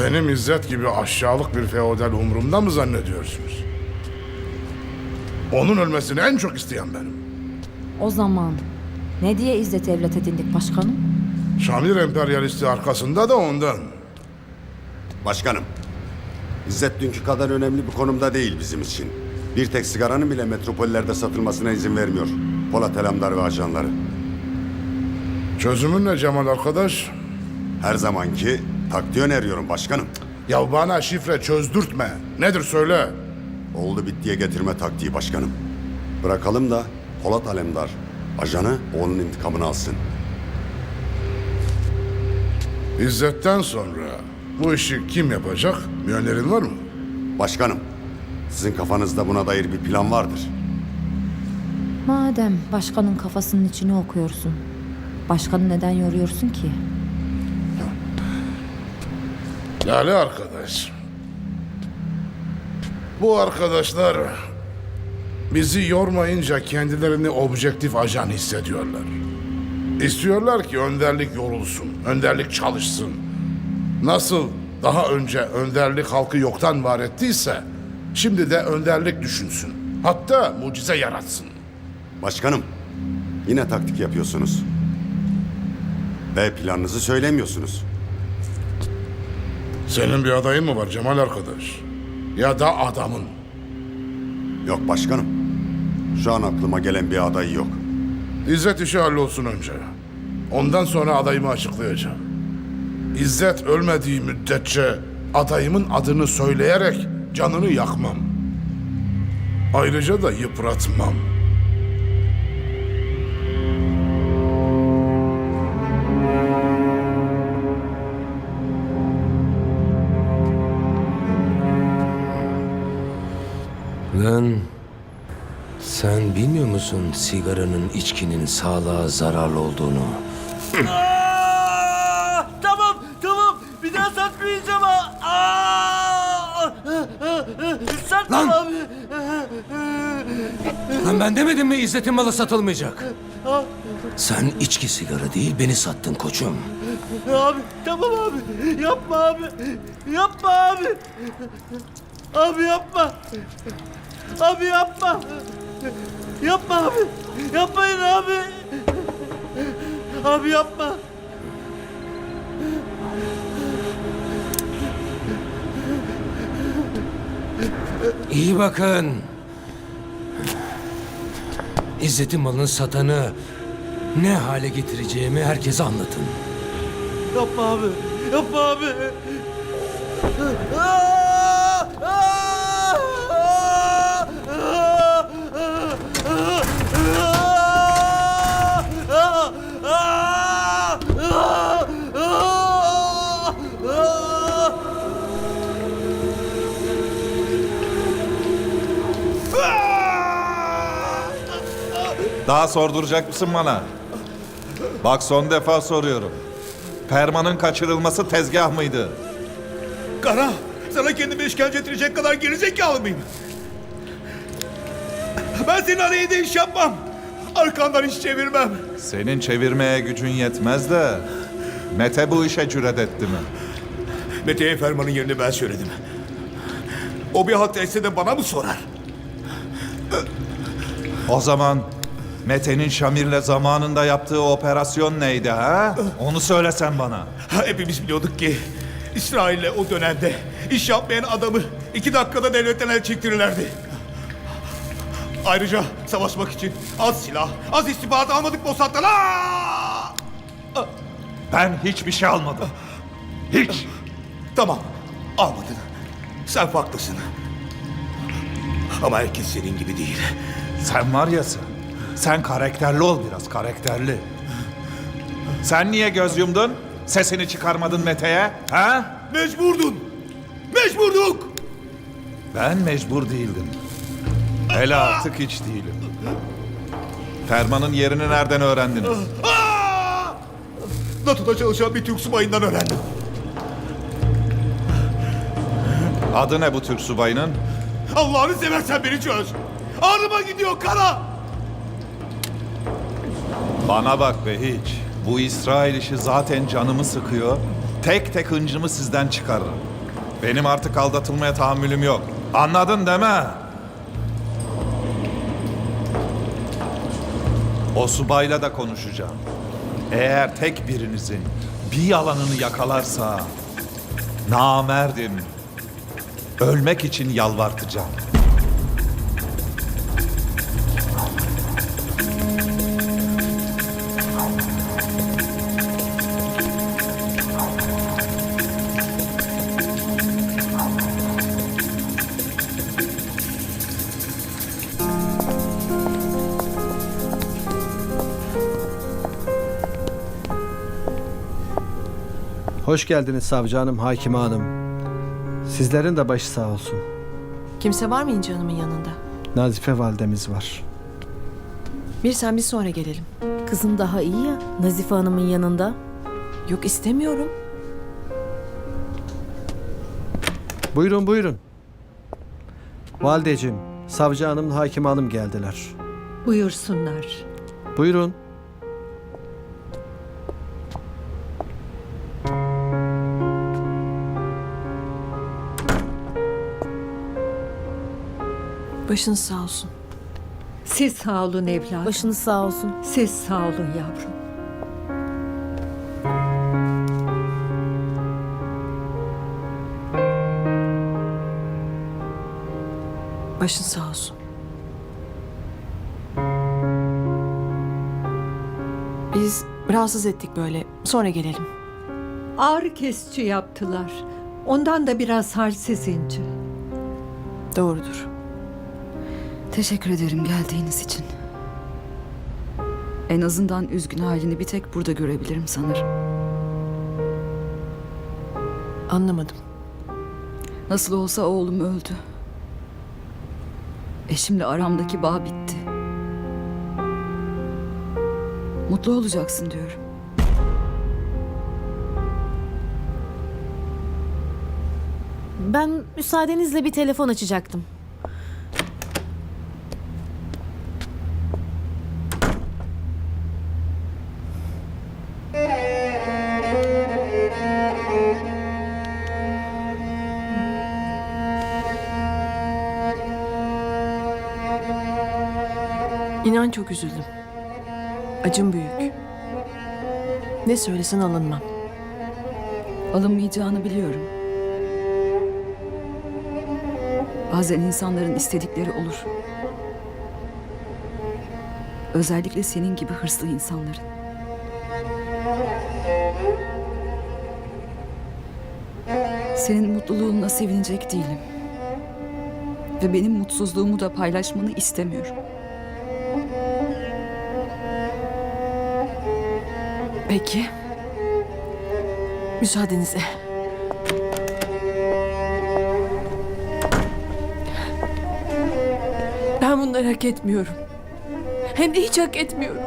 Benim İzzet gibi aşağılık bir feodal umurumda mı zannediyorsunuz? Onun ölmesini en çok isteyen benim. O zaman ne diye İzzet evlat edindik başkanım? Şamir emperyalisti arkasında da ondan. Başkanım, İzzet dünkü kadar önemli bir konumda değil bizim için. Bir tek sigaranın bile metropollerde satılmasına izin vermiyor. Polat Alemdar ve ajanları. Çözümün ne Cemal arkadaş? Her zamanki taktiği öneriyorum başkanım. Ya bana şifre çözdürtme. Nedir söyle. Oldu bittiye getirme taktiği başkanım. Bırakalım da Polat Alemdar, ajanı onun intikamını alsın. İzzet'ten sonra bu işi kim yapacak? Bir önerin var mı? Başkanım, sizin kafanızda buna dair bir plan vardır. Madem başkanın kafasının içini okuyorsun. Başkanı neden yoruyorsun ki? Lale arkadaş. Bu arkadaşlar bizi yormayınca kendilerini objektif ajan hissediyorlar. İstiyorlar ki önderlik yorulsun, önderlik çalışsın. Nasıl daha önce önderlik halkı yoktan var ettiyse, şimdi de önderlik düşünsün. Hatta mucize yaratsın. Başkanım, yine taktik yapıyorsunuz. Ve planınızı söylemiyorsunuz. Senin bir adayın mı var Cemal arkadaş? Ya da adamın. Yok başkanım. Şu an aklıma gelen bir aday yok. İzzet işi hallolsun önce. Ondan sonra adayımı açıklayacağım. İzzet ölmediği müddetçe adayımın adını söyleyerek canını yakmam. Ayrıca da yıpratmam. Lan sen bilmiyor musun sigaranın içkinin sağlığa zararlı olduğunu? Aa, tamam tamam bir daha satmayacağım ha. Aa! Satmam Lan! abi. Lan ben demedim mi İzzet'in malı satılmayacak? Sen içki sigara değil beni sattın koçum. Abi tamam abi. Yapma abi. Yapma abi. Abi yapma. Abi yapma. Yapma abi. Yapmayın abi. Abi yapma. İyi bakın. İzzet'in malını satanı ne hale getireceğimi herkese anlatın. Yapma abi. Yapma abi. Daha sorduracak mısın bana? Bak son defa soruyorum. Permanın kaçırılması tezgah mıydı? Kara, sana kendimi işkence ettirecek kadar gerizekalı mıyım? Ben senin aleyhinde iş yapmam. Arkandan iş çevirmem. Senin çevirmeye gücün yetmez de Mete bu işe cüret etti mi? Mete'ye fermanın yerini ben söyledim. O bir halt etse de bana mı sorar? O zaman Mete'nin Şamir'le zamanında yaptığı operasyon neydi ha? Onu söylesen bana. Ha, Hepimiz biliyorduk ki İsrail'le o dönemde iş yapmayan adamı iki dakikada devletten el çektirirlerdi. Ayrıca savaşmak için az silah, az istihbarat almadık Mossad'dan. Aa! Ben hiçbir şey almadım. Hiç. Tamam, almadın. Sen farklısın. Ama herkes senin gibi değil. Sen var ya sen. Sen karakterli ol biraz karakterli. Sen niye göz yumdun? Sesini çıkarmadın Mete'ye? Ha? Mecburdun. Mecburduk. Ben mecbur değildim. Hele artık hiç değilim. Fermanın yerini nereden öğrendiniz? Aa! NATO'da çalışan bir Türk subayından öğrendim. Adı ne bu Türk subayının? Allah'ını seversen beni çöz. Ağrıma gidiyor kara. Bana bak be hiç. Bu İsrail işi zaten canımı sıkıyor. Tek tek hıncımı sizden çıkarırım. Benim artık aldatılmaya tahammülüm yok. Anladın değil mi? O subayla da konuşacağım. Eğer tek birinizin bir yalanını yakalarsa namerdim. Ölmek için yalvartacağım. Hoş geldiniz savcı hanım, hakime hanım. Sizlerin de başı sağ olsun. Kimse var mı İnci Hanım'ın yanında? Nazife validemiz var. Bir sen bir sonra gelelim. Kızım daha iyi ya Nazife Hanım'ın yanında. Yok istemiyorum. Buyurun buyurun. Valideciğim, savcı hanım, hakime hanım geldiler. Buyursunlar. Buyurun. Başınız sağ olsun. Siz sağ olun evladım. Başınız sağ olsun. Siz sağ olun yavrum. Başın sağ olsun. Biz rahatsız ettik böyle. Sonra gelelim. Ağrı kesici yaptılar. Ondan da biraz halsiz İnci. Doğrudur. Teşekkür ederim geldiğiniz için. En azından üzgün halini bir tek burada görebilirim sanırım. Anlamadım. Nasıl olsa oğlum öldü. Eşimle aramdaki bağ bitti. Mutlu olacaksın diyorum. Ben müsaadenizle bir telefon açacaktım. İnan çok üzüldüm. Acım büyük. Ne söylesen alınmam. Alınmayacağını biliyorum. Bazen insanların istedikleri olur. Özellikle senin gibi hırslı insanların. Senin mutluluğuna sevinecek değilim. Ve benim mutsuzluğumu da paylaşmanı istemiyorum. Peki. Müsaadenizle. Ben bunları hak etmiyorum. Hem de hiç hak etmiyorum.